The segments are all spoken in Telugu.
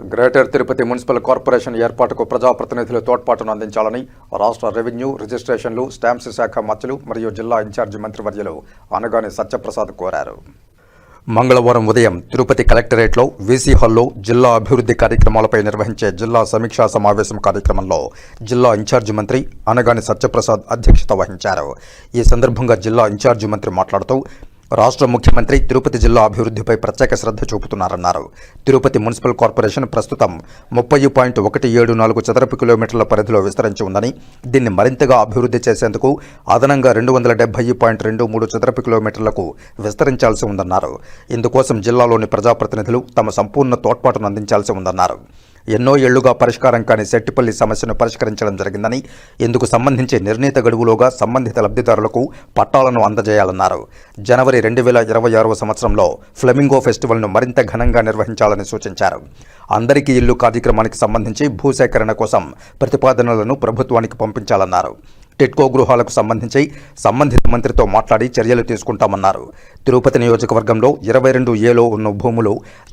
గ్రేటర్ తిరుపతి మున్సిపల్ కార్పొరేషన్ ఏర్పాటుకు ప్రజాప్రతినిధులు తోడ్పాటును అందించాలని రాష్ట్ర రెవెన్యూ రిజిస్ట్రేషన్లు స్టాంప్స్ శాఖ మచ్చలు మరియు జిల్లా ఇన్ఛార్జి మంత్రివర్యులు అనగాని సత్యప్రసాద్ కోరారు. మంగళవారం ఉదయం తిరుపతి కలెక్టరేట్లో వీసీ హాల్లో జిల్లా అభివృద్ధి కార్యక్రమాలపై నిర్వహించే జిల్లా సమీక్షా సమావేశం కార్యక్రమంలో జిల్లా ఇన్ఛార్జి మంత్రి అనగాని సత్యప్రసాద్ అధ్యక్షత వహించారు. ఈ సందర్భంగా జిల్లా ఇన్ఛార్జి మంత్రి మాట్లాడుతూ రాష్ట్ర ముఖ్యమంత్రి తిరుపతి జిల్లా అభివృద్ధిపై ప్రత్యేక శ్రద్ధ చూపుతున్నారన్నారు. తిరుపతి మున్సిపల్ కార్పొరేషన్ ప్రస్తుతం ముప్పై పాయింట్ ఒకటి ఏడు నాలుగు చదరపు కిలోమీటర్ల పరిధిలో విస్తరించి ఉందని దీన్ని మరింతగా అభివృద్ధి చేసేందుకు అదనంగా రెండు వందల డెబ్బై పాయింట్ రెండు మూడు చదరపు కిలోమీటర్లకు విస్తరించాల్సి ఉందన్నారు. ఇందుకోసం జిల్లాలోని ప్రజాప్రతినిధులు తమ సంపూర్ణ తోడ్పాటును అందించాల్సి ఉందన్నారు. ఎన్నో ఏళ్ళుగా పరిష్కారం కాని సెట్టిపల్లి సమస్యను పరిష్కరించడం జరిగిందని ఇందుకు సంబంధించి నిర్ణీత గడువులోగా సంబంధిత లబ్ధిదారులకు పట్టాలను అందజేయాలన్నారు. జనవరి రెండు వేల ఇరవై ఆరవ సంవత్సరంలో ఫ్లెమింగో ఫెస్టివల్ను మరింత ఘనంగా నిర్వహించాలని సూచించారు. అందరికీ ఇల్లు కార్యక్రమానికి సంబంధించి భూసేకరణ కోసం ప్రతిపాదనలను ప్రభుత్వానికి పంపించాలన్నారు. టిట్కో గృహాలకు సంబంధించి సంబంధిత మంత్రితో మాట్లాడి చర్యలు తీసుకుంటామన్నారు. తిరుపతి నియోజకవర్గంలో ఇరవై రెండు ఏలో ఉన్న భూములు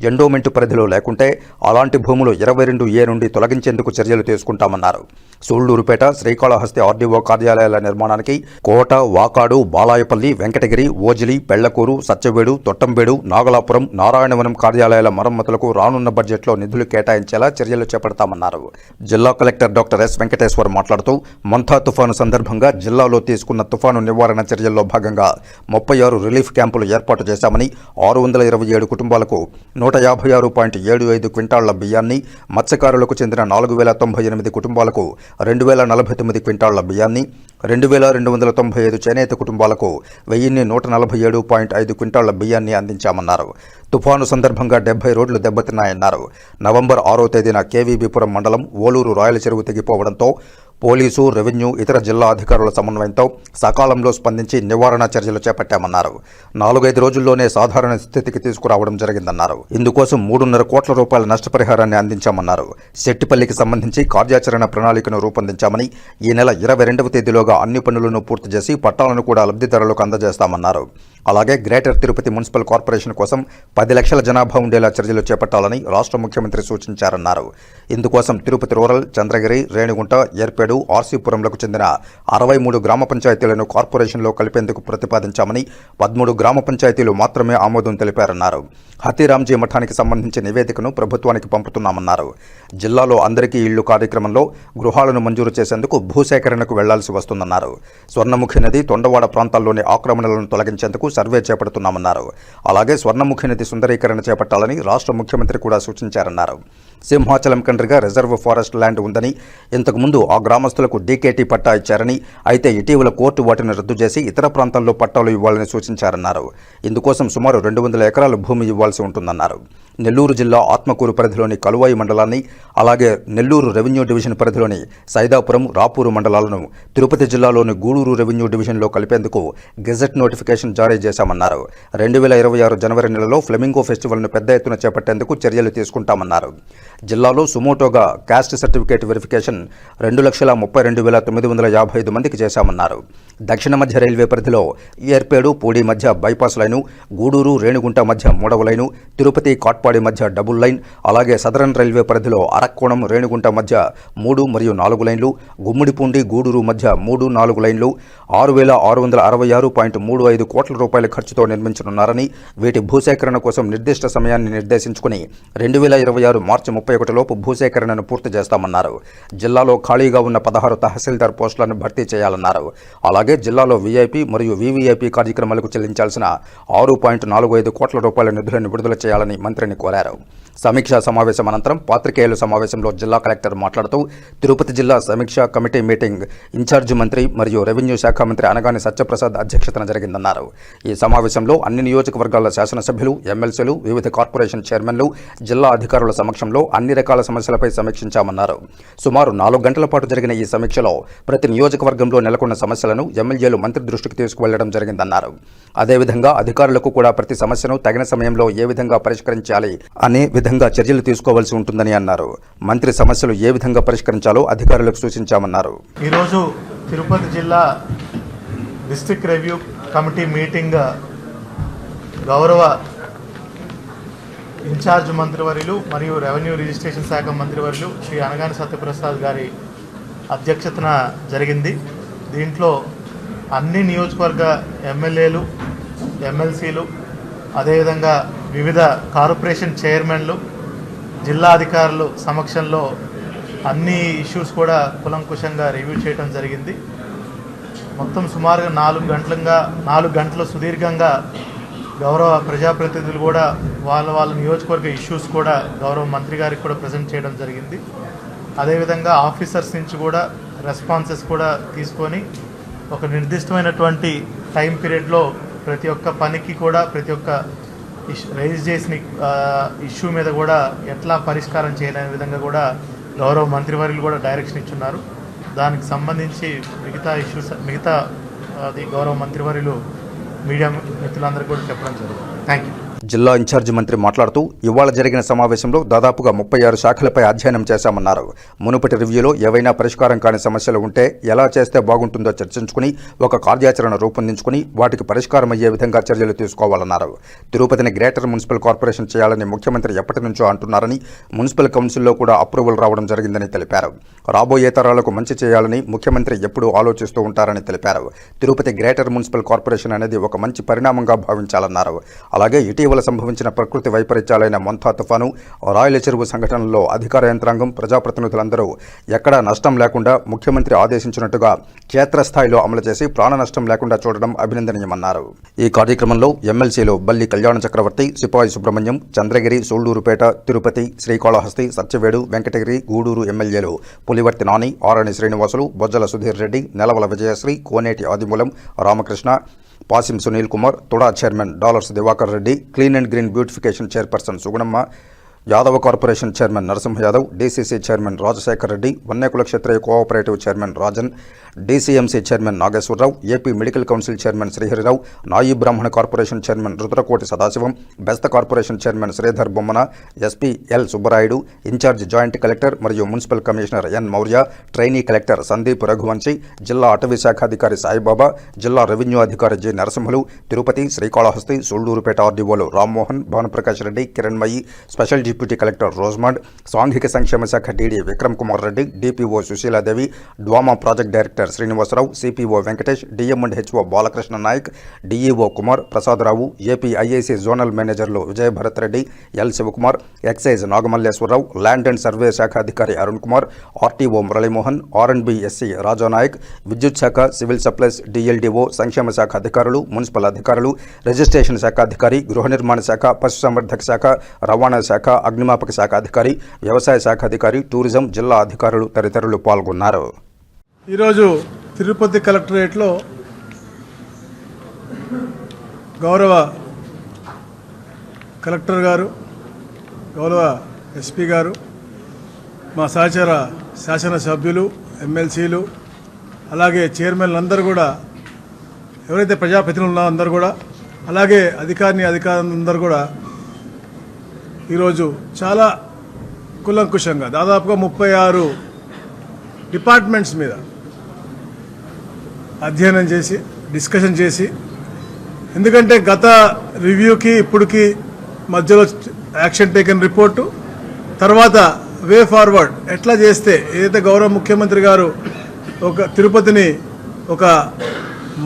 ఎండోమెంట్ పరిధిలో లేకుంటే అలాంటి భూములు ఇరవై రెండు ఏ నుండి తొలగించేందుకు చర్యలు తీసుకుంటామన్నారు. సూళ్ళూరుపేట శ్రీకాళహస్తి ఆర్డీఓ కార్యాలయాల నిర్మాణానికి కోట వాకాడు బాలాయపల్లి వెంకటగిరి ఓజిలి పెళ్ళకూరు సత్యవేడు తొట్టంబేడు నాగలాపురం నారాయణవనం కార్యాలయాల మరమ్మతులకు రానున్న బడ్జెట్లో నిధులు కేటాయించేలా చర్యలు చేపడతామన్నారు. జిల్లా కలెక్టర్ డాక్టర్ ఎస్ వెంకటేశ్వర్ మాట్లాడుతూ మంథా తుఫాను సందర్భంగా జిల్లాలో తీసుకున్న తుఫాను నివారణ చర్యల్లో భాగంగా ముప్పై ఆరు రిలీఫ్ క్యాంపులు ఏర్పాటు చేశామని ఆరు వందల ఇరవై ఏడు కుటుంబాలకు నూట యాభై ఆరు పాయింట్ ఏడు ఐదు క్వింటాళ్ళ బియ్యాన్ని మత్స్యకారులకు చెందిన నాలుగు వేల తొంభై ఎనిమిది కుటుంబాలకు రెండు వేల నలభై తొమ్మిది క్వింటాళ్ళ బియ్యాన్ని రెండు వేల రెండు వందల తొంభై ఐదు చేనేత కుటుంబాలకు వెయ్యిన్ని నూట నలభై ఏడు పాయింట్ ఐదు క్వింటాళ్ళ బియ్యాన్ని అందించామన్నారు. తుఫాను సందర్భంగా డెబ్బై రోడ్లు దెబ్బతిన్నాయన్నారు. నవంబర్ ఆరో తేదీన కేవీబీపురం మండలం ఓలూరు రాయల చెరువు తెగిపోవడంతో పోలీసు రెవెన్యూ ఇతర జిల్లా అధికారుల సమన్వయంతో సకాలంలో స్పందించి నివారణ చర్యలు చేపట్టామన్నారు. నాలుగైదు రోజుల్లోనే సాధారణ స్థితికి తీసుకురావడం జరిగిందన్నారు. ఇందుకోసం మూడున్నర కోట్ల రూపాయల నష్టపరిహారాన్ని అందించామన్నారు. శెట్టిపల్లికి సంబంధించి కార్యాచరణ ప్రణాళికను రూపొందించామని ఈ నెల ఇరవై రెండవ తేదీలోగా అన్ని పనులను పూర్తి చేసి పట్టాలను కూడా లబ్ధిదారులకు అందజేస్తామన్నారు. అలాగే గ్రేటర్ తిరుపతి మున్సిపల్ కార్పొరేషన్ కోసం పది లక్షల జనాభా ఉండేలా చర్యలు చేపట్టాలని రాష్ట్ర ముఖ్యమంత్రి సూచించారన్నారు. ఇందుకోసం తిరుపతి రూరల్ చంద్రగిరి రేణిగుంట ఏర్పేడు ఆర్సీపురంలకు చెందిన అరవై మూడు గ్రామ పంచాయతీలను కార్పొరేషన్లో కలిపేందుకు ప్రతిపాదించామని పదమూడు గ్రామ పంచాయతీలు మాత్రమే ఆమోదం తెలిపారన్నారు. హతీరాంజీ మఠానికి సంబంధించి నివేదికను ప్రభుత్వానికి పంపుతున్నామన్నారు. జిల్లాలో అందరికీ ఇళ్ళు కార్యక్రమంలో గృహాలను మంజూరు చేసేందుకు భూసేకరణకు వెళ్ళాల్సి చేపడుతున్నామన్నారు. స్వర్ణముఖి నది తొండవాడ ప్రాంతాల్లోని ఆక్రమణలను తొలగించేందుకు సర్వే చేపడుతున్నామన్నారు. అలాగే స్వర్ణముఖి నది సుందరీకరణ చేపట్టాలని రాష్ట్ర ముఖ్యమంత్రి కూడా సూచించారన్నారు. Simhachalam Kandriga reserve forest land ఉందని ఇంతకుముందు ఆ గ్రామస్తులకు డీకేటీ పట్టా ఇచ్చారని అయితే ఇటీవల కోర్టు వాటిని రద్దు చేసి ఇతర ప్రాంతాల్లో పట్టాలు ఇవ్వాలని సూచించారన్నారు. ఇందుకోసం సుమారు రెండు వందల ఎకరాల భూమి ఇవ్వాల్సి ఉంటుందన్నారు. నెల్లూరు జిల్లా ఆత్మకూరు పరిధిలోని కలువాయి మండలాన్ని అలాగే నెల్లూరు రెవెన్యూ డివిజన్ పరిధిలోని సైదాపురం రాపూరు మండలాలను తిరుపతి జిల్లాలోని గూడూరు రెవెన్యూ డివిజన్లో కలిపేందుకు గెజెట్ నోటిఫికేషన్ జారీ చేశామన్నారు. రెండు వేల ఇరవై ఆరు జనవరి నెలలో ఫ్లెమింగో ఫెస్టివల్ను పెద్ద ఎత్తున చేపట్టేందుకు చర్యలు తీసుకుంటామన్నారు. జిల్లాలో సుమోటోగా క్యాస్ట్ సర్టిఫికేట్ వెరిఫికేషన్ రెండు లక్షల ముప్పై రెండు వేల తొమ్మిది వందల యాభై ఐదు మందికి చేశామన్నారు. దక్షిణ మధ్య రైల్వే పరిధిలో ఏర్పేడు పూడి మధ్య బైపాస్ లైను గూడూరు రేణిగుంట మధ్య మూడవ లైను తిరుపతి కాట్పాడి మధ్య డబుల్ లైన్ అలాగే సదరన్ రైల్వే పరిధిలో అరక్కోణం రేణిగుంట మధ్య మూడు మరియు నాలుగు లైన్లు గుమ్మిడిపూండి గూడూరు మధ్య మూడు నాలుగు లైన్లు ఆరు వేల ఆరు వందల అరవై ఆరు పాయింట్ మూడు ఐదు కోట్ల రూపాయల ఖర్చుతో నిర్మించనున్నారని వీటి భూసేకరణ కోసం నిర్దిష్ట సమయాన్ని నిర్దేశించుకుని రెండు వేల ఇరవై ఆరు మార్చి ముప్పై ఒకటిలోపు భూసేకరణను పూర్తి చేస్తామన్నారు. జిల్లాలో ఖాళీగా ఉన్న పదహారు తహసీల్దార్ పోస్టులను భర్తీ చేయాలన్నారు. అలాగే జిల్లాలో వీఐపీ మరియు వీవీఐపీ కార్యక్రమాలకు చెల్లించాల్సిన ఆరు పాయింట్ నాలుగు ఐదు కోట్ల రూపాయల నిధులను విడుదల చేయాలని మంత్రిని కోరారు. సమీక్షా సమావేశం అనంతరం పాత్రికేయుల సమావేశంలో జిల్లా కలెక్టర్ మాట్లాడుతూ తిరుపతి జిల్లా సమీక్షా కమిటీ మీటింగ్ ఇన్ఛార్జి మంత్రి మరియు రెవెన్యూ శాఖ మంత్రి అనగాని సత్యప్రసాద్ అధ్యక్షతన జరిగిందన్నారు. ఈ సమావేశంలో అన్ని నియోజకవర్గాల శాసనసభ్యులు ఎమ్మెల్సీలు వివిధ కార్పొరేషన్ చైర్మన్లు జిల్లా అధికారుల సమక్షంలో అన్ని రకాల సమస్యలపై సమీక్షించామన్నారు. సుమారు నాలుగు గంటల పాటు జరిగిన ఈ సమీక్షలో ప్రతి నియోజకవర్గంలో నెలకొన్న సమస్యలను ఎమ్మెల్యేలు మంత్రి దృష్టికి తీసుకువెళ్ళడం జరిగిందన్నారు. అదేవిధంగా అధికారులకు కూడా ప్రతి సమస్యను తగిన సమయంలో ఏ విధంగా పరిష్కరించాలి అనే విధంగా చర్యలు తీసుకోవాల్సి ఉంటుందని అన్నారు. మంత్రి సమస్యలు ఏ విధంగా పరిష్కరించాలో అధికారులకు సూచించామన్నారు. ఈరోజు తిరుపతి జిల్లా డిస్ట్రిక్ట్ రివ్యూ కమిటీ మీటింగ్ గౌరవ ఇన్ఛార్జ్ మంత్రివర్యులు మరియు రెవెన్యూ రిజిస్ట్రేషన్ శాఖ మంత్రివర్యులు శ్రీ అనగాని సత్యప్రసాద్ గారి అధ్యక్షతన జరిగింది. దీంట్లో అన్ని నియోజకవర్గ ఎమ్మెల్యేలు ఎమ్మెల్సీలు అదేవిధంగా వివిధ కార్పొరేషన్ చైర్మన్లు జిల్లా అధికారులు సమక్షంలో అన్ని ఇష్యూస్ కూడా కులంకుశంగా రివ్యూ చేయడం జరిగింది. మొత్తం సుమారుగా నాలుగు గంటలుగా నాలుగు గంటలు సుదీర్ఘంగా గౌరవ ప్రజాప్రతినిధులు కూడా వాళ్ళ వాళ్ళ నియోజకవర్గ ఇష్యూస్ కూడా గౌరవ మంత్రి గారికి కూడా ప్రజెంట్ చేయడం జరిగింది. అదేవిధంగా ఆఫీసర్స్ నుంచి కూడా రెస్పాన్సెస్ కూడా తీసుకొని ఒక నిర్దిష్టమైనటువంటి టైం పీరియడ్లో ప్రతి ఒక్క పనికి కూడా ప్రతి ఒక్క రైజ్ చేసిన ఇష్యూ మీద కూడా ఎట్లా పరిష్కారం చేయలేని విధంగా కూడా గౌరవ మంత్రివర్యులు కూడా డైరెక్షన్ ఇచ్చున్నారు. దానికి సంబంధించి మిగతా ఇష్యూస్ మిగతా అది గౌరవ మంత్రివర్యులు మీడియా మిత్రులందరికీ కూడా చెప్పడం జరుగుతుంది. థ్యాంక్ యూ జిల్లా ఇన్ఛార్జి మంత్రి మాట్లాడుతూ ఇవాళ జరిగిన సమావేశంలో దాదాపుగా ముప్పై ఆరు శాఖలపై అధ్యయనం చేశామన్నారు. మునుపటి రివ్యూలో ఏవైనా పరిష్కారం కాని సమస్యలు ఉంటే ఎలా చేస్తే బాగుంటుందో చర్చించుకుని ఒక కార్యాచరణ రూపొందించుకుని వాటికి పరిష్కారం అయ్యే విధంగా చర్యలు తీసుకోవాలన్నారు. తిరుపతిని గ్రేటర్ మున్సిపల్ కార్పొరేషన్ చేయాలని ముఖ్యమంత్రి ఎప్పటి నుంచో అంటున్నారని మున్సిపల్ కౌన్సిల్లో కూడా అప్రూవల్ రావడం జరిగిందని తెలిపారు. రాబోయే తరాలకు మంచి చేయాలని ముఖ్యమంత్రి ఎప్పుడూ ఆలోచిస్తూ ఉంటారని తెలిపారు. తిరుపతి గ్రేటర్ మున్సిపల్ కార్పొరేషన్ అనేది ఒక మంచి పరిణామంగా భావించాలన్నారు. అలాగే ఇటీవల సంభవించిన ప్రకృతి వైపరీత్యాలైన మొంతా తుఫాను రాయల చెరువు సంఘటనలో అధికార యంత్రాంగం ప్రజాప్రతినిధులందరూ ఎక్కడా నష్టం లేకుండా ముఖ్యమంత్రి ఆదేశించినట్టుగా క్షేత్రస్థాయిలో అమలు చేసి ప్రాణ నష్టం లేకుండా చూడడం అభినందనీయమన్నారు. ఈ కార్యక్రమంలో ఎమ్మెల్సీలు బల్లి కళ్యాణ చక్రవర్తి సిపాయి సుబ్రహ్మణ్యం చంద్రగిరి సోళ్ళూరుపేట తిరుపతి శ్రీకాళహస్తి సత్యవేడు వెంకటగిరి గూడూరు ఎమ్మెల్యేలు Pulivarthi Nani Arani Srinivasulu Bojjala Sudheer Reddy Nelavala Vijayasri Koneti Adimulam Ramakrishna Pasim Sunil Kumar TUDA chairman Dollars Diwakar Reddy clean and green beautification chairperson Sugunamma Yadava corporation chairman Narasimha Yadav DCC chairman Rajasekhar Reddy Vannekula Kshatriya cooperative chairman Rajan DCMC chairman Nageswararao AP medical council chairman Sriharirao Nayi Brahmana corporation chairman Rudrakoti Sadasivam Besta corporation chairman Sridhar Bommana SP L Subbarayudu in charge joint collector మరియు municipal commissioner N Maurya trainee collector Sandeep Raghuvanshi జిల్లా అటవీ శాఖ అధికారి సాయిబాబా జిల్లా రెవెన్యూ అధికారి G Narasimhulu Tirupati Srikalahasti Sullurpeta ఆర్డీఓలు Rammohan Bhanuprakash Reddy Kiranmayi special deputy collector Rosemond సాంఘిక సంక్షేమ శాఖ DD Vikram Kumar Reddy DPO Sushiladevi DWAMA project director Srinivasarao CPO Venkatesh DM and HO Balakrishna Nayak DEO Kumar Prasadarao AP IAC zonal మేనేజర్లు Vijayabharat Reddy L Sivakumar excise Nagamalleswararao land and survey శాఖ అధికారి అరుణ్ కుమార్ ఆర్టీఓ మురళీమోహన్ ఆర్ఎండ్బి ఎస్సీ రాజానాయక్ విద్యుత్ శాఖ సివిల్ సప్లైస్ డిఎల్డిఓ సంక్షేమ శాఖ అధికారులు మున్సిపల్ అధికారులు రిజిస్ట్రేషన్ శాఖ అధికారి గృహ నిర్మాణ శాఖ పశుసంవర్ధక శాఖ రవాణా శాఖ అగ్నిమాపక శాఖ అధికారి వ్యవసాయ శాఖ అధికారి టూరిజం జిల్లా అధికారులు తదితరులు పాల్గొన్నారు. ఈరోజు తిరుపతి కలెక్టరేట్లో గౌరవ కలెక్టర్ గారు గౌరవ ఎస్పీ గారు మా సహచర శాసనసభ్యులు ఎమ్మెల్సీలు అలాగే చైర్మన్లు అందరూ కూడా ఎవరైతే ప్రజాప్రతినిధులు ఉన్నారో అందరూ కూడా అలాగే అధికారిని అధికారులందరూ కూడా ఈరోజు చాలా కులంకుశంగా దాదాపుగా ముప్పై ఆరు డిపార్ట్మెంట్స్ మీద అధ్యయనం చేసి డిస్కషన్ చేసి ఎందుకంటే గత రివ్యూకి ఇప్పటికి మధ్యలో యాక్షన్ టేకన్ రిపోర్టు తర్వాత వే ఫార్వర్డ్ ఎట్లా చేస్తే ఏదైతే గౌరవ ముఖ్యమంత్రి గారు ఒక తిరుపతిని ఒక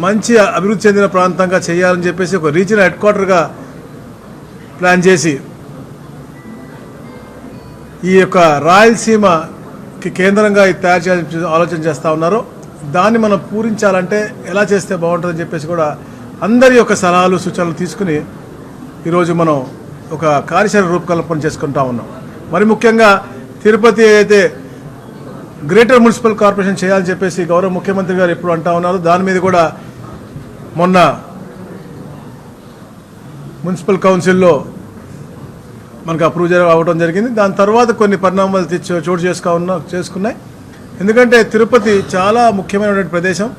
మంచి అభివృద్ధి చెందిన ప్రాంతంగా చేయాలని చెప్పేసి ఒక రీజనల్ హెడ్ క్వార్టర్గా ప్లాన్ చేసి ఈ యొక్క రాయలసీమకి కేంద్రంగా ఇది తయారు చేయాలని ఆలోచన చేస్తూ ఉన్నారు. దాన్ని మనం పూరించాలంటే ఎలా చేస్తే బాగుంటుందని చెప్పేసి కూడా అందరి యొక్క సలహాలు సూచనలు తీసుకుని ఈరోజు మనం ఒక కార్యాచరణ రూపకల్పన చేసుకుంటా ఉన్నాం. మరి ముఖ్యంగా తిరుపతి అయితే గ్రేటర్ మున్సిపల్ కార్పొరేషన్ చేయాలని చెప్పేసి గౌరవ ముఖ్యమంత్రి గారు ఎప్పుడు అంటా ఉన్నారు దాని మీద కూడా మొన్న మున్సిపల్ కౌన్సిల్లో మనకు అప్రూవ్ అవ్వడం జరిగింది. దాని తర్వాత కొన్ని పరిణామాలు తెచ్చి చోటు చేసుకో ఉన్న చేసుకున్నాయి. ఎందుకంటే తిరుపతి చాలా ముఖ్యమైనటువంటి ప్రదేశం.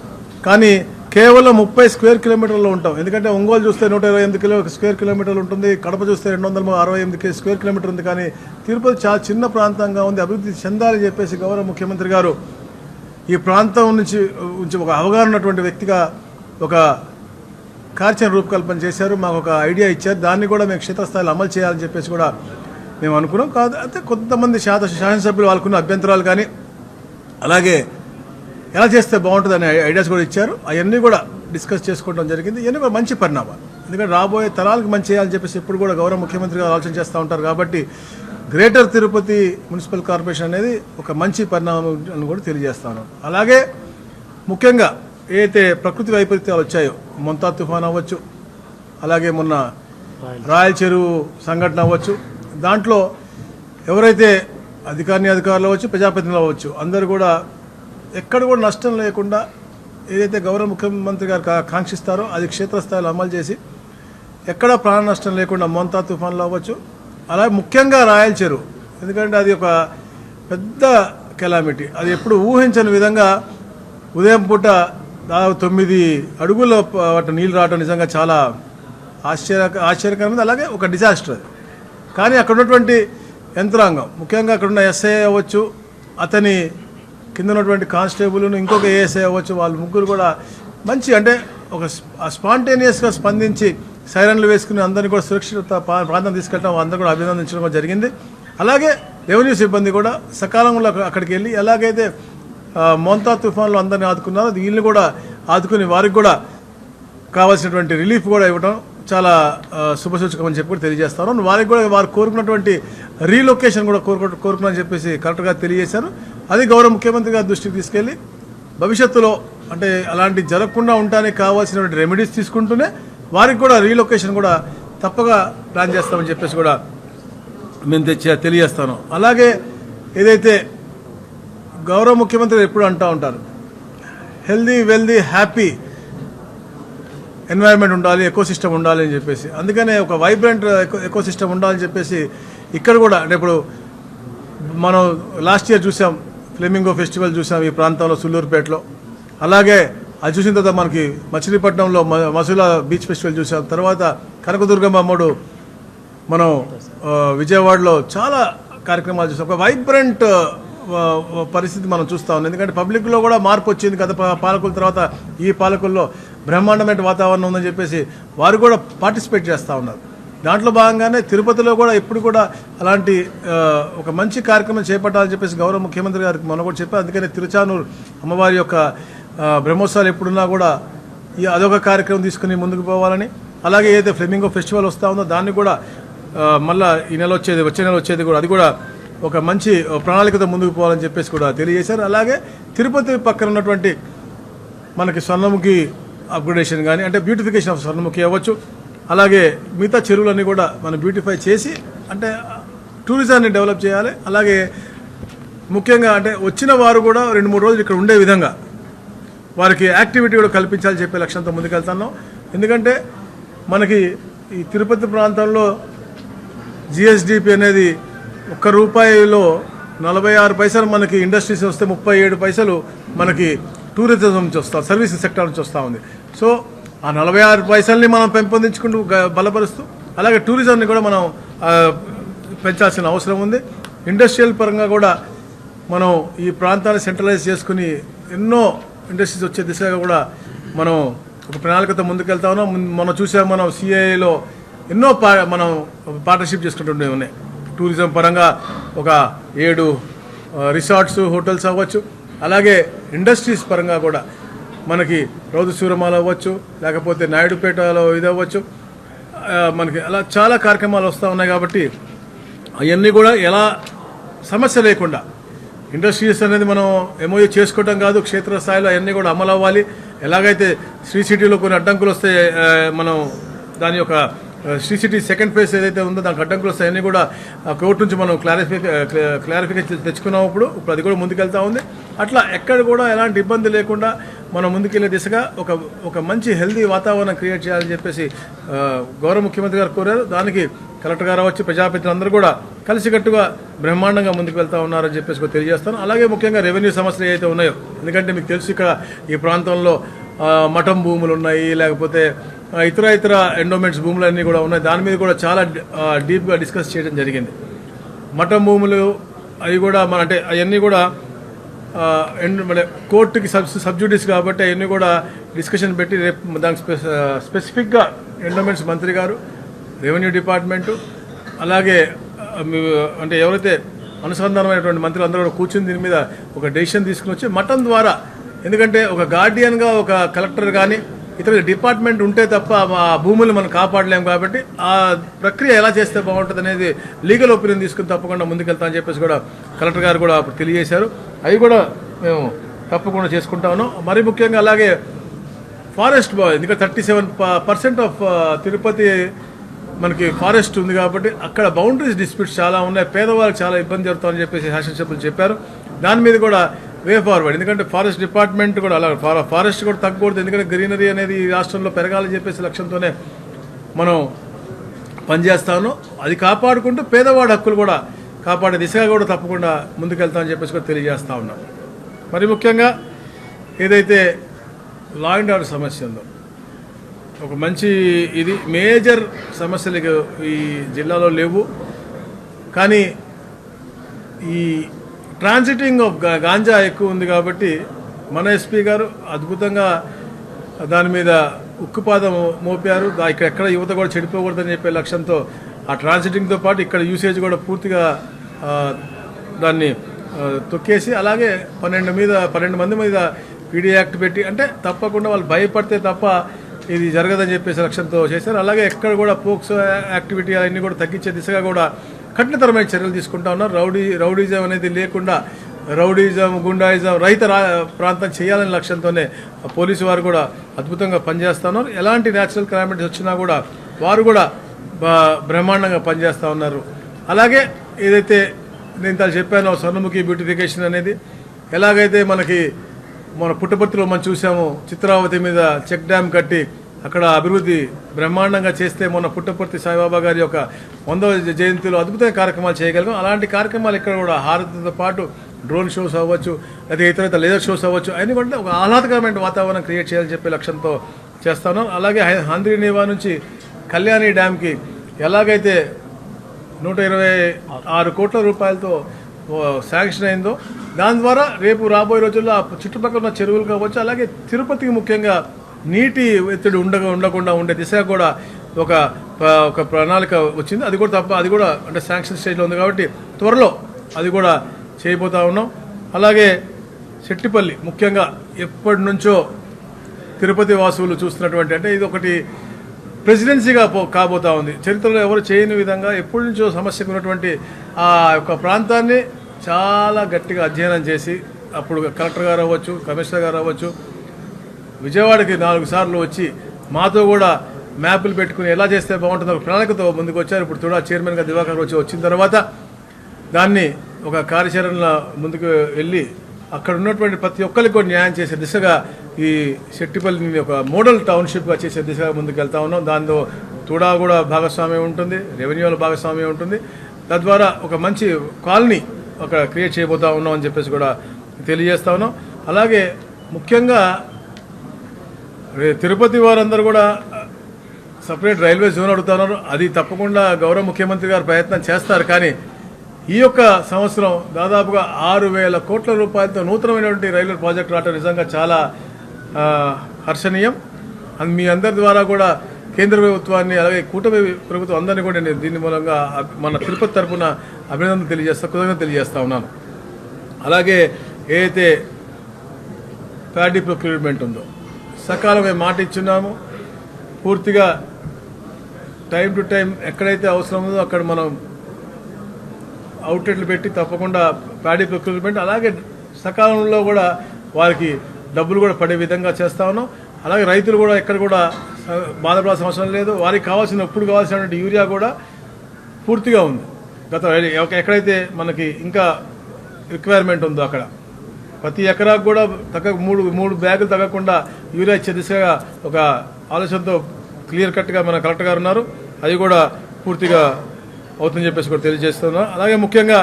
కానీ కేవలం ముప్పై స్క్వేర్ కిలోమీటర్లో ఉంటాం. ఎందుకంటే ఒంగోలు చూస్తే నూట ఇరవై ఎనిమిది కిలో స్క్వేర్ కిలోమీటర్లు ఉంటుంది. కడప చూస్తే రెండు వందల అరవై ఎనిమిది స్క్వేర్ కిలోమీటర్ ఉంది. కానీ తిరుపతి చాలా చిన్న ప్రాంతంగా ఉంది. అభివృద్ధి చెందాలని చెప్పేసి గౌరవ ముఖ్యమంత్రి గారు ఈ ప్రాంతం నుంచి నుంచి ఒక అవగాహన ఉన్నటువంటి వ్యక్తిగా ఒక కార్యాచరణ రూపకల్పన చేశారు. మాకు ఒక ఐడియా ఇచ్చారు. దాన్ని కూడా మేము క్షేత్రస్థాయిలో అమలు చేయాలని చెప్పేసి కూడా మేము అనుకున్నాం. కాదు అయితే కొంతమంది శాత శాసనసభ్యులు వాళ్ళకున్న అభ్యంతరాలు కానీ అలాగే ఎలా చేస్తే బాగుంటుంది అనే ఐడియాస్ కూడా ఇచ్చారు. అవన్నీ కూడా డిస్కస్ చేసుకోవడం జరిగింది. ఇవన్నీ కూడా మంచి పరిణామాలు. ఎందుకంటే రాబోయే తరాలకు మంచి చేయాలని చెప్పేసి ఎప్పుడు కూడా గౌరవ ముఖ్యమంత్రి గారు ఆలోచన చేస్తూ ఉంటారు కాబట్టి గ్రేటర్ తిరుపతి మున్సిపల్ కార్పొరేషన్ అనేది ఒక మంచి పరిణామం అని కూడా తెలియజేస్తాను. అలాగే ముఖ్యంగా ఏదైతే ప్రకృతి వైపరీత్యాలు వచ్చాయో మొంతా తుఫాన్ అవ్వచ్చు అలాగే మొన్న రాయల చెరువు సంఘటన అవ్వచ్చు దాంట్లో ఎవరైతే అధికారిని అధికారులు అవ్వచ్చు ప్రజాప్రతినిధులు అవ్వచ్చు. అందరూ కూడా ఎక్కడ కూడా నష్టం లేకుండా ఏదైతే గౌరవ ముఖ్యమంత్రి గారు కాంక్షిస్తారో అది క్షేత్రస్థాయిలో అమలు చేసి ఎక్కడ ప్రాణ నష్టం లేకుండా మోంతా తుఫాన్లు అవ్వచ్చు. అలాగే ముఖ్యంగా రాయల చెరువు. ఎందుకంటే అది ఒక పెద్ద కెలామిటీ. అది ఎప్పుడు ఊహించని విధంగా ఉదయం పూట దాదాపు తొమ్మిది అడుగుల వాటి నీళ్ళు రావడం నిజంగా చాలా ఆశ్చర్య ఆశ్చర్యకరమైనది. అలాగే ఒక డిజాస్టర్. అది కానీ అక్కడ ఉన్నటువంటి యంత్రాంగం. ముఖ్యంగా అక్కడ ఉన్న ఎస్ఐ అవ్వచ్చు అతని కింద ఉన్నటువంటి కానిస్టేబుల్ను ఇంకొక ఏఎస్ఐ అవ్వచ్చు వాళ్ళు ముగ్గురు కూడా మంచి అంటే ఒక స్పాంటేనియస్గా స్పందించి సైరన్లు వేసుకుని అందరినీ కూడా సురక్షిత ప్రాంతం తీసుకెళ్ళడం అందరూ కూడా అభినందించడం జరిగింది. అలాగే రెవెన్యూ సిబ్బంది కూడా సకాలంలో అక్కడికి వెళ్ళి ఎలాగైతే మొంతా మోంతా తుఫాన్లో అందరిని ఆదుకున్నారో వీళ్ళని కూడా ఆదుకుని వారికి కూడా కావాల్సినటువంటి రిలీఫ్ కూడా ఇవ్వడం చాలా ఆ, శుభసూచకం అని చెప్పి కూడా తెలియజేస్తాను వారికి కూడా వారు కోరుకున్నటువంటి రీలొకేషన్ కూడా కోరుకు కోరుకున్నారని చెప్పేసి కరెక్ట్గా తెలియజేశారు. అది గౌరవ ముఖ్యమంత్రి గారి దృష్టికి తీసుకెళ్ళి భవిష్యత్తులో అంటే అలాంటి జరగకుండా ఉండడానికి కావాల్సినటువంటి రెమెడీస్ తీసుకుంటూనే వారికి కూడా రీలొకేషన్ కూడా తప్పగా ప్లాన్ చేస్తామని చెప్పేసి కూడా మేము తెచ్చే తెలియజేస్తాను. అలాగే ఏదైతే గౌరవ ముఖ్యమంత్రి ఎప్పుడు అంటూ ఉంటారు హెల్దీ వెల్దీ హ్యాపీ ఎన్వైరన్మెంట్ ఉండాలి ఎకో సిస్టమ్ ఉండాలి అని చెప్పేసి. అందుకనే ఒక వైబ్రెంట్ ఎకో సిస్టమ్ ఉండాలని చెప్పేసి ఇక్కడ కూడా అంటే ఇప్పుడు మనం లాస్ట్ ఇయర్ చూసాం ఫ్లెమింగో ఫెస్టివల్ చూసాం ఈ ప్రాంతంలో సుల్లూరుపేటలో. అలాగే అది చూసిన తర్వాత మనకి మచిలీపట్నంలో మ- మసూలా బీచ్ ఫెస్టివల్ చూసాం. తర్వాత కనకదుర్గమ్మ అమ్మడు మనం విజయవాడలో చాలా కార్యక్రమాలు చూసాం. ఒక వైబ్రెంట్ పరిస్థితి మనం చూస్తా ఉన్నాం. ఎందుకంటే పబ్లిక్లో కూడా మార్పు వచ్చింది గత పాలకుల తర్వాత ఈ పాలకుల్లో. బ్రహ్మాండమైన వాతావరణం ఉందని చెప్పేసి వారు కూడా పార్టిసిపేట్ చేస్తూ ఉన్నారు. దాంట్లో భాగంగానే తిరుపతిలో కూడా ఎప్పుడు కూడా అలాంటి ఒక మంచి కార్యక్రమం చేపట్టాలని చెప్పేసి గౌరవ ముఖ్యమంత్రి గారికి మనం కూడా చెప్పారు. అందుకని తిరుచానూరు అమ్మవారి యొక్క బ్రహ్మోత్సవాలు ఎప్పుడున్నా కూడా ఈ అదొక కార్యక్రమం తీసుకుని ముందుకు పోవాలని అలాగే ఏదైతే ఫ్లెమింగో ఫెస్టివల్ వస్తూ ఉందో దాన్ని కూడా మళ్ళీ ఈ నెల వచ్చేది వచ్చే నెల వచ్చేది కూడా అది కూడా ఒక మంచి ప్రణాళికతో ముందుకు పోవాలని చెప్పేసి కూడా తెలియజేశారు. అలాగే తిరుపతి పక్కన ఉన్నటువంటి మనకి స్వర్ణముఖి అప్గ్రేడేషన్ కానీ అంటే బ్యూటిఫికేషన్ ఆఫ్ స్వర్ణముఖి అవ్వచ్చు. అలాగే మిగతా చెరువులన్నీ కూడా మనం బ్యూటిఫై చేసి అంటే టూరిజాన్ని డెవలప్ చేయాలి. అలాగే ముఖ్యంగా అంటే వచ్చిన వారు కూడా రెండు మూడు రోజులు ఇక్కడ ఉండే విధంగా వారికి యాక్టివిటీ కూడా కల్పించాలని చెప్పే లక్ష్యంతో ముందుకెళ్తున్నాం. ఎందుకంటే మనకి ఈ తిరుపతి ప్రాంతంలో జిఎస్డిపి అనేది ఒక్క రూపాయిలో నలభై ఆరు పైసలు మనకి ఇండస్ట్రీస్ వస్తే ముప్పై ఏడు పైసలు మనకి టూరిజం నుంచి వస్తా సర్వీస్ సెక్టర్ నుంచి వస్తూ ఉంది. సో ఆ నలభై ఆరు పైసల్ని మనం పెంపొందించుకుంటూ బలపరుస్తూ అలాగే టూరిజంని కూడా మనం పెంచాల్సిన అవసరం ఉంది. ఇండస్ట్రియల్ పరంగా కూడా మనం ఈ ప్రాంతాన్ని సెంట్రలైజ్ చేసుకుని ఎన్నో ఇండస్ట్రీస్ వచ్చే దిశగా కూడా మనం ఒక ప్రణాళికతో ముందుకెళ్తా ఉన్నాం. మనం చూసాం మనం సిఐలో ఎన్నో పా మనం పార్ట్నర్షిప్ చేసుకుంటుండే ఉన్నాయి. టూరిజం పరంగా ఒక ఏడు రిసార్ట్స్ హోటల్స్ అవ్వచ్చు. అలాగే ఇండస్ట్రీస్ పరంగా కూడా మనకి రౌదు సూరమాల అవ్వచ్చు లేకపోతే నాయుడుపేటలో ఇది అవ్వచ్చు. మనకి అలా చాలా కార్యక్రమాలు వస్తూ ఉన్నాయి కాబట్టి అవన్నీ కూడా ఎలా సమస్య లేకుండా ఇండస్ట్రీస్ అనేది మనం ఎంఓయూ చేసుకోవటం కాదు క్షేత్రస్థాయిలో అవన్నీ కూడా అమలు అవ్వాలి. ఎలాగైతే శ్రీ సిటీలో కొన్ని అడ్డంకులు వస్తే మనం దాని యొక్క సిసిటీ శ్రీ సెకండ్ ఫేజ్ ఏదైతే ఉందో దానికి అడ్డంకులు వస్తాయి అన్నీ కూడా కోర్టు నుంచి మనం క్లారిఫై క్లారిఫికేషన్ తెచ్చుకున్నాం ఇప్పుడు ఇప్పుడు అది కూడా ముందుకెళ్తా ఉంది. అట్లా ఎక్కడ కూడా ఎలాంటి ఇబ్బంది లేకుండా మనం ముందుకెళ్ళే దిశగా ఒక ఒక మంచి హెల్దీ వాతావరణం క్రియేట్ చేయాలని చెప్పేసి గౌరవ ముఖ్యమంత్రి గారు కోరారు. దానికి కలెక్టర్ గారు వచ్చి ప్రజాప్రతినిధులందరూ కూడా కలిసికట్టుగా బ్రహ్మాండంగా ముందుకు వెళ్తా ఉన్నారని చెప్పేసి తెలియజేస్తాను. అలాగే ముఖ్యంగా రెవెన్యూ సమస్యలు ఏవైతే ఉన్నాయో ఎందుకంటే మీకు తెలుసు ఇక్కడ ఈ ప్రాంతంలో మఠం భూములు ఉన్నాయి లేకపోతే ఇతర ఇతర ఎండోమెంట్స్ భూములు అన్నీ కూడా ఉన్నాయి. దాని మీద కూడా చాలా డీప్గా డిస్కస్ చేయడం జరిగింది. మఠం భూములు అవి కూడా మన అంటే అవన్నీ కూడా మన కోర్టుకి సబ్ సబ్జుడిస్ కాబట్టి అవన్నీ కూడా డిస్కషన్ పెట్టి రేపు దానికి స్పెసిఫిక్గా ఎండోమెంట్స్ మంత్రి గారు రెవెన్యూ డిపార్ట్మెంటు అలాగే అంటే ఎవరైతే అనుసంధానమైనటువంటి మంత్రులు అందరూ కూడా కూర్చుని దీని మీద ఒక డెసిషన్ తీసుకుని వచ్చి మఠం ద్వారా ఎందుకంటే ఒక గార్డియన్గా ఒక కలెక్టర్ కానీ ఇతర డిపార్ట్మెంట్ ఉంటే తప్ప ఆ భూములు మనం కాపాడలేము కాబట్టి ఆ ప్రక్రియ ఎలా చేస్తే బాగుంటుంది అనేది లీగల్ ఒపీనియన్ తీసుకుని తప్పకుండా ముందుకెళ్తా అని చెప్పేసి కూడా కలెక్టర్ గారు కూడా అప్పుడు తెలియజేశారు. అవి కూడా మేము తప్పకుండా చేసుకుంటాను మరి ముఖ్యంగా అలాగే ఫారెస్ట్ బా ఎందుకంటే thirty seven percent of Tirupati మనకి ఫారెస్ట్ ఉంది కాబట్టి అక్కడ బౌండరీస్ డిస్ప్యూట్స్ చాలా ఉన్నాయి. పేదవాళ్ళకి చాలా ఇబ్బంది జరుగుతుందని చెప్పేసి శాసనసభ్యులు చెప్పారు. దాని మీద కూడా వే ఫార్వర్డ్ ఎందుకంటే ఫారెస్ట్ డిపార్ట్మెంట్ కూడా అలా ఫా- ఫారెస్ట్ కూడా తగ్గకూడదు. ఎందుకంటే గ్రీనరీ అనేది ఈ రాష్ట్రంలో పెరగాలని చెప్పేసి లక్ష్యంతోనే మనం పనిచేస్తాను. అది కాపాడుకుంటూ పేదవాడి హక్కులు కూడా కాపాడే దిశగా కూడా తప్పకుండా ముందుకెళ్తామని చెప్పేసి కూడా తెలియజేస్తా ఉన్నాం. మరి ముఖ్యంగా ఏదైతే లా అండ్ ఆర్డర్ సమస్య ఉందో ఒక మంచి ఇది మేజర్ సమస్యలు ఈ జిల్లాలో లేవు. కానీ ఈ ట్రాన్సిటింగ్ ఆఫ్ గాంజా ఎక్కువ ఉంది కాబట్టి మన ఎస్పీ గారు అద్భుతంగా దాని మీద ఉక్కుపాదం మోపారు. ఇక్కడ ఎక్కడ యువత కూడా చెడిపోకూడదని చెప్పే లక్ష్యంతో ఆ ట్రాన్సిటింగ్తో పాటు ఇక్కడ యూసేజ్ కూడా పూర్తిగా దాన్ని తొక్కేసి అలాగే పన్నెండు మీద పన్నెండు మంది మీద పీడీ యాక్ట్ పెట్టి అంటే తప్పకుండా వాళ్ళు భయపడితే తప్ప ఇది జరగదని చెప్పేసి లక్ష్యంతో చేశారు. అలాగే ఎక్కడ కూడా పోక్సో యాక్టివిటీ అవన్నీ కూడా తగ్గించే దిశగా కూడా కఠినతరమైన చర్యలు తీసుకుంటా ఉన్నారు. రౌడీ రౌడీజం అనేది లేకుండా రౌడీజం గుండాయిజం రైత రా ప్రాంతం చేయాలనే లక్ష్యంతోనే పోలీసు వారు కూడా అద్భుతంగా పనిచేస్తున్నారు ఎలాంటి న్యాచురల్ క్లైమేట్స్ వచ్చినా కూడా వారు కూడా బ- బ్రహ్మాండంగా పనిచేస్తూ ఉన్నారు. అలాగే ఏదైతే నేను ఇంత చెప్పానో స్వర్ణముఖి బ్యూటిఫికేషన్ అనేది ఎలాగైతే మనకి మన పుట్టపర్తిలో మనం చూసాము చిత్రావతి మీద చెక్ డ్యామ్ కట్టి అక్కడ అభివృద్ధి బ్రహ్మాండంగా చేస్తే మొన్న పుట్టపర్తి సాయిబాబా గారి యొక్క వందవ జయంతిలో అద్భుతమైన కార్యక్రమాలు చేయగలిగాం. అలాంటి కార్యక్రమాలు ఇక్కడ కూడా హారతితో పాటు డ్రోన్ షోస్ అవ్వచ్చు లేదా ఇతర ఇతర లేజర్ షోస్ అవ్వచ్చు అన్ని కూడా ఒక ఆహ్లాదకరమైన వాతావరణం క్రియేట్ చేయాలని చెప్పే లక్ష్యంతో చేస్తాను. అలాగే హంద్రి నేవా నుంచి కళ్యాణి డ్యామ్కి ఎలాగైతే నూట ఇరవై ఆరు కోట్ల రూపాయలతో శాంక్షన్ అయిందో దాని ద్వారా రేపు రాబోయే రోజుల్లో చుట్టుపక్కల ఉన్న చెరువులు కావచ్చు అలాగే తిరుపతికి ముఖ్యంగా నీటి ఎత్తిడి ఉండగా ఉండకుండా ఉండే దిశగా కూడా ఒక ఒక ప్రణాళిక వచ్చింది. అది కూడా తప్ప అది కూడా అంటే శాంక్షన్ స్టేజ్లో ఉంది కాబట్టి త్వరలో అది కూడా చేయబోతా ఉన్నాం. అలాగే చెట్టిపల్లి ముఖ్యంగా ఎప్పటి నుంచో తిరుపతి వాసువులు చూస్తున్నటువంటి అంటే ఇది ఒకటి ప్రెసిడెన్సీగా పో కాబోతా ఉంది. చరిత్రలో ఎవరు చేయని విధంగా ఎప్పటి నుంచో సమస్యకు ఉన్నటువంటి ఆ యొక్క ప్రాంతాన్ని చాలా గట్టిగా అధ్యయనం చేసి అప్పుడు కలెక్టర్ గారు అవ్వచ్చు కమిషనర్ గారు అవ్వచ్చు విజయవాడకి నాలుగు సార్లు వచ్చి మాతో కూడా మ్యాపులు పెట్టుకుని ఎలా చేస్తే బాగుంటుందో ఒక ప్రణాళికతో ముందుకు వచ్చారు. ఇప్పుడు కూడా చైర్మన్గా దివాకర్ వచ్చి వచ్చిన తర్వాత దాన్ని ఒక కార్యాచరణ ముందుకు వెళ్ళి అక్కడ ఉన్నటువంటి ప్రతి ఒక్కరికి కూడా న్యాయం చేసే దిశగా ఈ శెట్టిపల్లిని ఒక మోడల్ టౌన్షిప్గా చేసే దిశగా ముందుకు వెళ్తా ఉన్నాం. దానిలో తుడా కూడా భాగస్వామ్యం ఉంటుంది రెవెన్యూలో భాగస్వామ్యం ఉంటుంది. తద్వారా ఒక మంచి కాలనీ అక్కడ క్రియేట్ చేయబోతా ఉన్నాం అని చెప్పేసి కూడా తెలియజేస్తా ఉన్నాం. అలాగే ముఖ్యంగా తిరుపతి వారందరూ కూడా సపరేట్ రైల్వే జోన్ అడుగుతున్నారు. అది తప్పకుండా గౌరవ ముఖ్యమంత్రి గారు ప్రయత్నం చేస్తారు. కానీ ఈ యొక్క సంవత్సరం దాదాపుగా ఆరు వేల కోట్ల రూపాయలతో నూతనమైనటువంటి రైల్వే ప్రాజెక్టు రావడం నిజంగా చాలా హర్షణీయం. అండ్ మీ అందరి ద్వారా కూడా కేంద్ర ప్రభుత్వాన్ని అలాగే కూటమి ప్రభుత్వం అందరినీ కూడా నేను దీని మూలంగా మన తిరుపతి తరపున అభినందన తెలియజేస్తా కృతజ్ఞత తెలియజేస్తా ఉన్నాను. అలాగే ఏదైతే ప్యాడీ ప్రొక్యూర్మెంట్ ఉందో సకాలమే మాట ఇచ్చున్నాము పూర్తిగా టైం టు టైం ఎక్కడైతే అవసరం ఉందో అక్కడ మనం అవుట్లెట్లు పెట్టి తప్పకుండా ప్యాడీ పెట్టి అలాగే సకాలంలో కూడా వారికి డబ్బులు కూడా పడే విధంగా చేస్తా ఉన్నాం. అలాగే రైతులు కూడా ఎక్కడ కూడా బాధపడాల్సిన అవసరం లేదు. వారికి కావాల్సిన ఎప్పుడు కావాల్సినటువంటి యూరియా కూడా పూర్తిగా ఉంది. గత ఎక్కడైతే మనకి ఇంకా రిక్వైర్మెంట్ ఉందో అక్కడ. ప్రతి ఎకరాకు కూడా తగ్గ మూడు మూడు బ్యాగులు తగ్గకుండా యూరియా ఇచ్చే దిశగా ఒక ఆలోచనతో క్లియర్ కట్గా మన కలెక్టర్ గారు ఉన్నారు. అది కూడా పూర్తిగా అవుతుందని చెప్పేసి కూడా తెలియజేస్తున్నాం అలాగే ముఖ్యంగా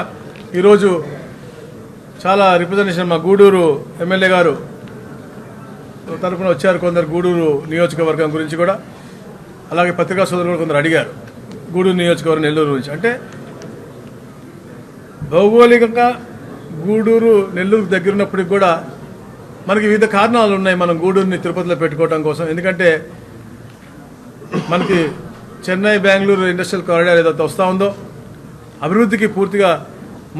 ఈరోజు చాలా రిప్రజెంటేషన్ మా గూడూరు ఎమ్మెల్యే గారు తరపున వచ్చారు కొందరు గూడూరు నియోజకవర్గం గురించి కూడా. అలాగే పత్రికా సోదరులు కూడా కొందరు అడిగారు గూడూరు నియోజకవర్గం నెల్లూరు గురించి. అంటే భౌగోళికంగా గూడూరు నెల్లూరు దగ్గర ఉన్నప్పటికి కూడా మనకి వివిధ కారణాలు ఉన్నాయి మనం గూడూరుని తిరుపతిలో పెట్టుకోవడం కోసం. ఎందుకంటే మనకి చెన్నై బెంగళూరు ఇండస్ట్రియల్ కారిడార్ ఏదైతే వస్తూ ఉందో అభివృద్ధికి పూర్తిగా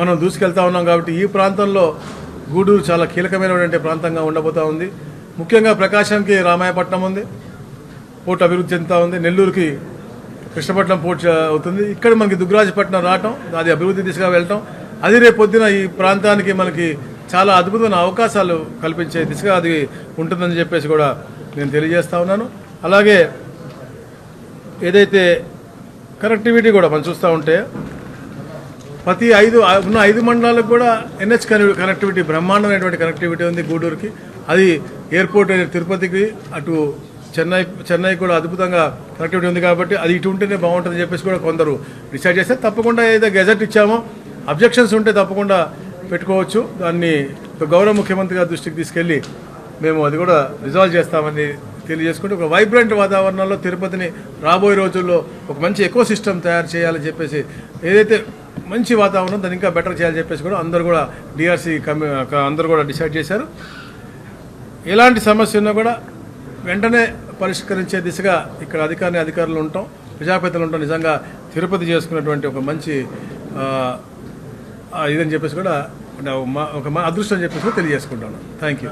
మనం దూసుకెళ్తా ఉన్నాం కాబట్టి ఈ ప్రాంతంలో గూడూరు చాలా కీలకమైనటువంటి ప్రాంతంగా ఉండబోతూ ఉంది. ముఖ్యంగా ప్రకాశంకి రామాయపట్నం ఉంది పోర్టు అభివృద్ధి చెందుతూ ఉంది నెల్లూరుకి కృష్ణపట్నం పోర్టు అవుతుంది. ఇక్కడ మనకి దుగ్గరాజపట్నం రావటం అది అభివృద్ధి దిశగా వెళ్ళటం అది రేపు పొద్దున ఈ ప్రాంతానికి మనకి చాలా అద్భుతమైన అవకాశాలు కల్పించే దిశగా అది ఉంటుందని చెప్పేసి కూడా నేను తెలియజేస్తా ఉన్నాను. అలాగే ఏదైతే కనెక్టివిటీ కూడా మనం చూస్తూ ఉంటే ప్రతి ఐదు ఉన్న ఐదు మండలాలకు కూడా ఎన్హెచ్ కనెక్టివిటీ బ్రహ్మాండమైనటువంటి కనెక్టివిటీ ఉంది గూడూరుకి. అది ఎయిర్పోర్ట్ తిరుపతికి అటు చెన్నై చెన్నై కూడా అద్భుతంగా కనెక్టివిటీ ఉంది కాబట్టి అది ఇటు ఉంటేనే బాగుంటుందని చెప్పేసి కూడా కొందరు డిసైడ్ చేస్తే తప్పకుండా ఏదైతే గెజెట్ ఇచ్చామో అబ్జెక్షన్స్ ఉంటే తప్పకుండా పెట్టుకోవచ్చు. దాన్ని గౌరవ ముఖ్యమంత్రి గారి దృష్టికి తీసుకెళ్ళి మేము అది కూడా రిజాల్వ్ చేస్తామని తెలియజేసుకుంటూ ఒక వైబ్రెంట్ వాతావరణంలో తిరుపతిని రాబోయే రోజుల్లో ఒక మంచి ఎకో సిస్టమ్ తయారు చేయాలని చెప్పేసి ఏదైతే మంచి వాతావరణం దాన్ని ఇంకా బెటర్ చేయాలని చెప్పేసి కూడా అందరూ కూడా డిఆర్సీ కమి అందరూ కూడా డిసైడ్ చేశారు. ఎలాంటి సమస్య ఉన్నా కూడా వెంటనే పరిష్కరించే దిశగా ఇక్కడ అధికారిని అధికారులు ఉంటాం. ప్రజాపతిలు ఉంటాం. నిజంగా తిరుపతి చేసుకున్నటువంటి ఒక మంచి ఇదని చెప్పేసి కూడా ఒక మా- ఒక మా అదృష్టం చెప్పేసి కూడా తెలియజేసుకుంటాను. Thank you